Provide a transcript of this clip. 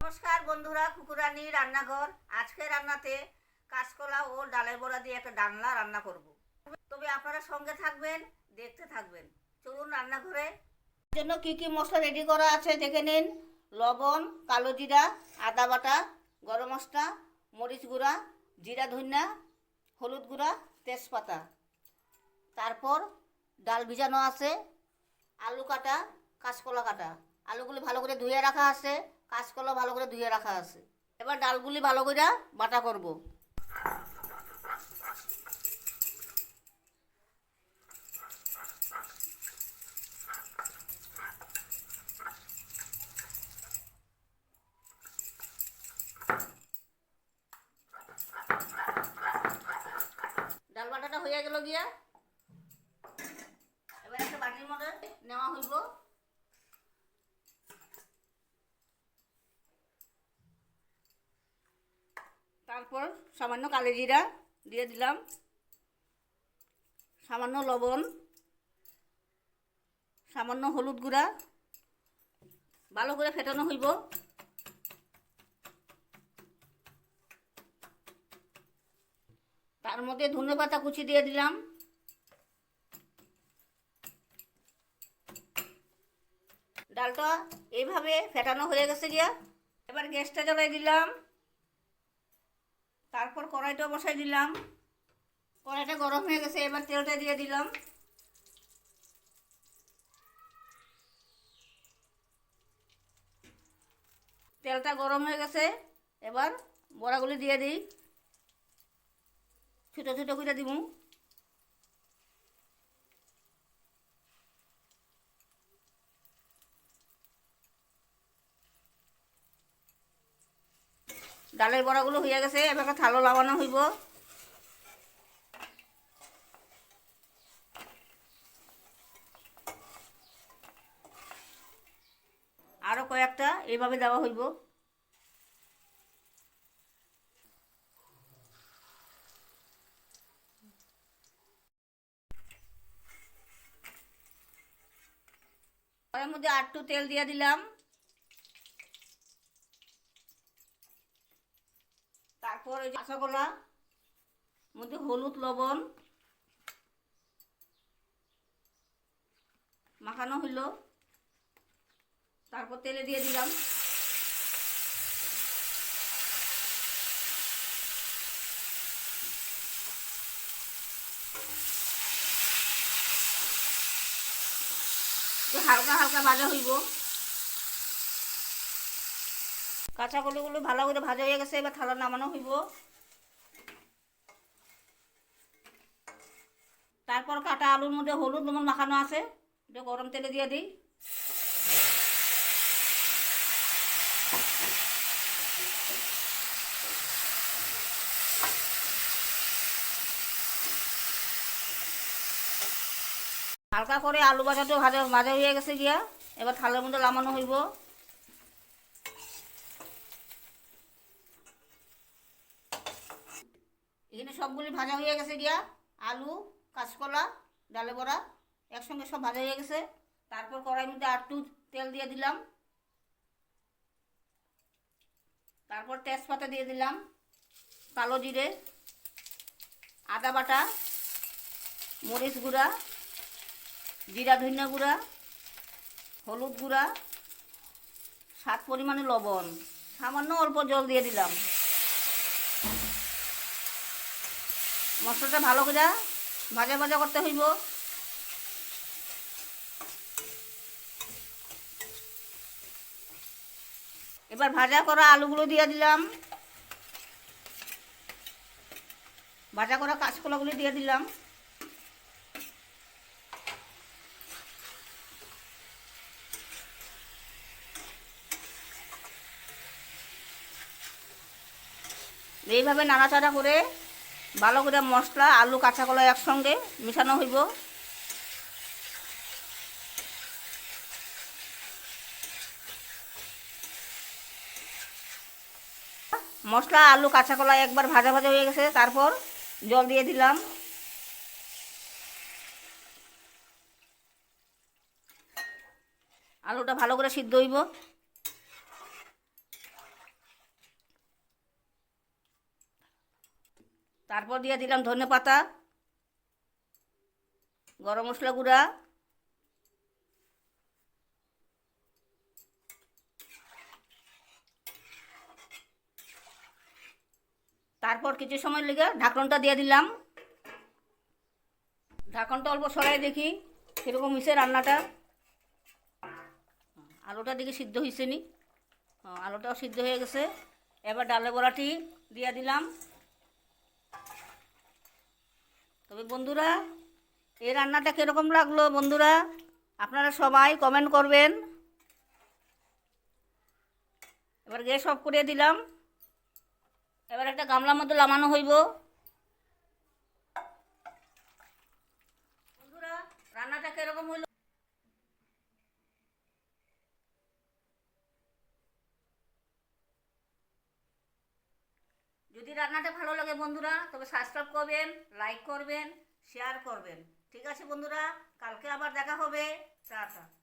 নমস্কার বন্ধুরা, কুকুরানি রান্নাঘর। আজকে রান্নাতে কাঁচকলা ও ডালের বড়া দিয়ে একটা ডালনা রান্না করব। তবে আপনারা সঙ্গে থাকবেন, দেখতে থাকবেন। চলুন রান্নাঘরে। জন্য কি কি মশলা রেডি করা আছে দেখে নিন। লবণ, কালো জিরা, আদা বাটা, গরম মশলা, মরিচ গুঁড়া, জিরা ধনিয়া, হলুদ গুঁড়া, তেজপাতা। তারপর ডাল ভিজানো আছে, আলু কাটা, কাঁচকলা কাটা। আলুগুলো ভালো করে ধুয়ে রাখা আছে। কাঁচকলা ভালো করে ধুয়ে রাখা আছে। এবার ডালগুলি ভালো করে বাটা করব। ডাল বাটাটা হয়ে গেল গিয়া এবার একটা বাটির মধ্যে নেওয়া হইব তারপর সামান্য কালো জিরা দিয়ে দিলাম, সামান্য লবণ, সামান্য হলুদ গুঁড়া, ভালো করে ফেটানো হইব। তার মধ্যে ধনে পাতা কুচি দিয়ে দিলাম। ডালটা এইভাবে ফেটানো হয়ে গেছে গিয়া। এবার গ্যাসটা জ্বালাই দিলাম। তারপর কড়াইটা বসাই দিলাম। কড়াইটা গরম হয়ে গেছে, এবার তেলটা দিয়ে দিলাম। তেলটা গরম হয়ে গেছে, এবার বড়াগুলি দিয়ে দিই। ছোটো ছোটো করে দিব। ডালের বড়াগুলো হয়ে গেছে একটা থালো লাগানো হইব। আরও কয়েকটা এইভাবে দেওয়া হইব। ওর মধ্যে আটটু তেল দিয়ে দিলাম। তারপর ওই কাঁচাগোলা মধ্যে হলুদ, লবণ মাখানো হইল। তারপর তেলে দিয়ে দিলাম। হালকা হালকা ভাজা হইব। কাঁচা কলিগুলো ভালো করে ভাজা হয়ে গেছে, এবার থালা নামানো হইব। তারপর কাটা আলুর মধ্যে হলুদ লবণ মাখানো আছে এটা গরম তেলে দিয়ে দিই। হালকা করে আলু ভাজাটা ভাজা ভাজা হয়ে গেছে গিয়া, এবার থালের মধ্যে নামানো হইব। সবগুলি ভাজা হয়ে গেছে গিয়া আলু, কাঁচকলা, ডালে বড়া, একসঙ্গে সব ভাজা হয়ে গেছে। তারপর কড়াইয়ের মধ্যে আটটু তেল দিয়ে দিলাম। তারপর তেজপাতা দিয়ে দিলাম, কালো জিরে, আদা বাটা, মরিচ গুঁড়া, জিরা ধনিয়া গুঁড়া, হলুদ গুঁড়া, স্বাদ পরিমাণে লবণ। সামান্য অল্প জল দিয়ে দিলাম। মশলাটা ভালো করে ভাজা ভাজা করতে হইব। এবার ভাজা করা আলুগুলো দিয়ে দিলাম। ভাজা করা কাঁচকলাগুলি দিয়ে দিলাম। এইভাবে নাড়াচাড়া করে ভালো করে মশলা, আলু, কাঁচা কলা একসঙ্গে মিশানো হইব। মশলা, আলু, কাঁচা কলা একবার ভাজা ভাজা হয়ে গেছে, তারপর জল দিয়ে দিলাম। আলুটা ভালো করে সিদ্ধ হইব। তারপর দিয়ে দিলাম ধনে পাতা গরম মশলা গুঁড়া তারপর কিছু সময় লেগে ঢাকনটা দিয়ে দিলাম। ঢাকনটা অল্প সরাই দেখি কীরকম হয়েছে রান্নাটা। আলুটা দেখি সিদ্ধ হয়েছে নি। হ্যাঁ, আলুটাও সিদ্ধ হয়ে গেছে। এবার ডালের বড়াটি দিয়ে দিলাম। তবে বন্ধুরা, এই রান্নাটা কীরকম লাগল বন্ধুরা? আপনারা সবাই কমেন্ট করবেন। এবার গ্যাস অফ করে দিলাম। এবার একটা গামলার মতো লামানো হইব। বন্ধুরা, রান্নাটা কীরকম হইল? যদি রান্নাটা ভালো লাগে বন্ধুরা, তবে সাবস্ক্রাইব করবেন লাইক করবেন শেয়ার করবেন। ঠিক আছে বন্ধুরা, কালকে আবার দেখা হবে। টাটা।